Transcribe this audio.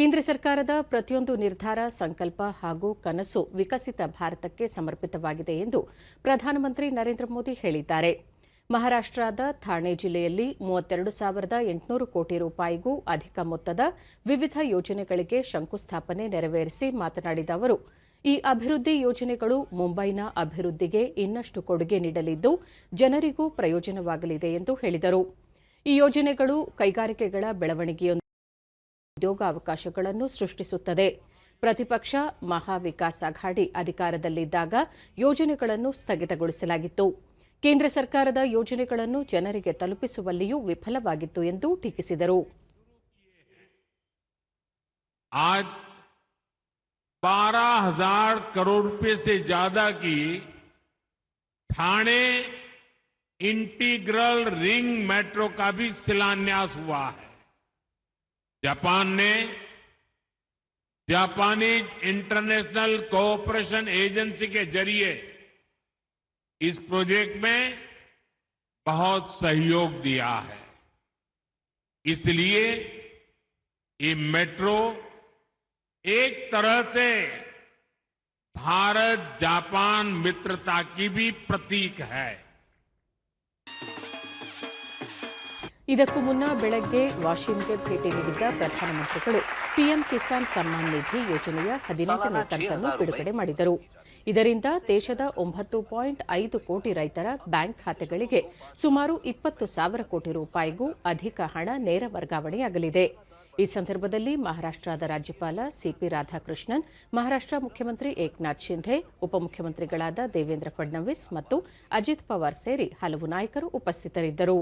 ಕೇಂದ್ರ ಸರ್ಕಾರದ ಪ್ರತಿಯೊಂದು ನಿರ್ಧಾರ, ಸಂಕಲ್ಪ ಹಾಗೂ ಕನಸು ವಿಕಸಿತ ಭಾರತಕ್ಕೆ ಸಮರ್ಪಿತವಾಗಿದೆ ಎಂದು ಪ್ರಧಾನಮಂತ್ರಿ ನರೇಂದ್ರ ಮೋದಿ ಹೇಳಿದ್ದಾರೆ. ಮಹಾರಾಷ್ಟದ ಥಾಣೆ ಜಿಲ್ಲೆಯಲ್ಲಿ ಮೂವತ್ತೆರಡು ಸಾವಿರದ ಎಂಟುನೂರು ಕೋಟಿ ರೂಪಾಯಿಗೂ ಅಧಿಕ ಮೊತ್ತದ ವಿವಿಧ ಯೋಜನೆಗಳಿಗೆ ಶಂಕುಸ್ಥಾಪನೆ ನೆರವೇರಿಸಿ ಮಾತನಾಡಿದ ಅವರು, ಈ ಅಭಿವೃದ್ಧಿ ಯೋಜನೆಗಳು ಮುಂಬೈನ ಅಭಿವೃದ್ಧಿಗೆ ಇನ್ನಷ್ಟು ಕೊಡುಗೆ ನೀಡಲಿದ್ದು ಜನರಿಗೂ ಪ್ರಯೋಜನವಾಗಲಿದೆ ಎಂದು ಹೇಳಿದರು. ಈ ಯೋಜನೆಗಳು ಕೈಗಾರಿಕೆಗಳ ಬೆಳವಣಿಗೆಯೊಂದಿಗೆ ಉದ್ಯೋಗಾವಕಾಶಗಳನ್ನು ಸೃಷ್ಟಿಸುತ್ತದೆ ಪ್ರತಿಪಕ್ಷ ಮಹಾ ವಿಕಾಸ್ ಅಘಾಡಿ ಅಧಿಕಾರದಲ್ಲಿದ್ದಾಗ ಯೋಜನೆಗಳನ್ನು ಸ್ಥಗಿತಗೊಳಿಸಲಾಗಿತ್ತು ಕೇಂದ್ರ ಸರ್ಕಾರದ ಯೋಜನೆಗಳನ್ನು ಜನರಿಗೆ ತಲುಪಿಸುವಲ್ಲಿಯೂ ವಿಫಲವಾಗಿತ್ತು ಎಂದು ಟೀಕಿಸಿದರು आज बारह हजार करोड़ रुपए से ज्यादा की ठाणे इंटीग्रल रिंग मेट्रो का भी शिलान्यास हुआ है जापान ने जापानीज इंटरनेशनल कोऑपरेशन एजेंसी के ज़रिए इस प्रोजेक्ट में बहुत सहयोग दिया है। इसलिए ये मेट्रो एक तरह से भारत जापान मित्रता की भी प्रतीक है। ಇದಕ್ಕೂ ಮುನ್ನ ಬೆಳಗ್ಗೆ ವಾಷಿಂಗ್ಗೆ ಭೇಟಿ ನೀಡಿದ್ದ ಪ್ರಧಾನಮಂತ್ರಿಗಳು ಪಿಎಂ ಕಿಸಾನ್ ಸಮ್ಮಾನ್ ನಿಧಿ ಯೋಜನೆಯ ಹದಿನೆಂಟನೇ ಕಂತನ್ನು ಬಿಡುಗಡೆ ಮಾಡಿದರು. ಇದರಿಂದ ದೇಶದ ಒಂಬತ್ತು ಪಾಯಿಂಟ್ ಐದು ಕೋಟಿ ರೈತರ ಬ್ಯಾಂಕ್ ಖಾತೆಗಳಿಗೆ ಸುಮಾರು ಇಪ್ಪತ್ತು ಸಾವಿರ ಕೋಟಿ ರೂಪಾಯಿಗೂ ಅಧಿಕ ಹಣ ನೇರ ವರ್ಗಾವಣೆಯಾಗಲಿದೆ. ಈ ಸಂದರ್ಭದಲ್ಲಿ ಮಹಾರಾಷ್ಟದ ರಾಜ್ಯಪಾಲ ಸಿಪಿ ರಾಧಾಕೃಷ್ಣನ್ ಮಹಾರಾಷ್ಟ ಮುಖ್ಯಮಂತ್ರಿ ಏಕನಾಥ್ ಶಿಂಧೆ ಉಪಮುಖ್ಯಮಂತ್ರಿಗಳಾದ ದೇವೇಂದ್ರ ಫಡ್ನವೀಸ್ ಮತ್ತು ಅಜಿತ್ ಪವಾರ್ ಸೇರಿ ಹಲವು ನಾಯಕರು ಉಪಸ್ಥಿತರಿದ್ದರು.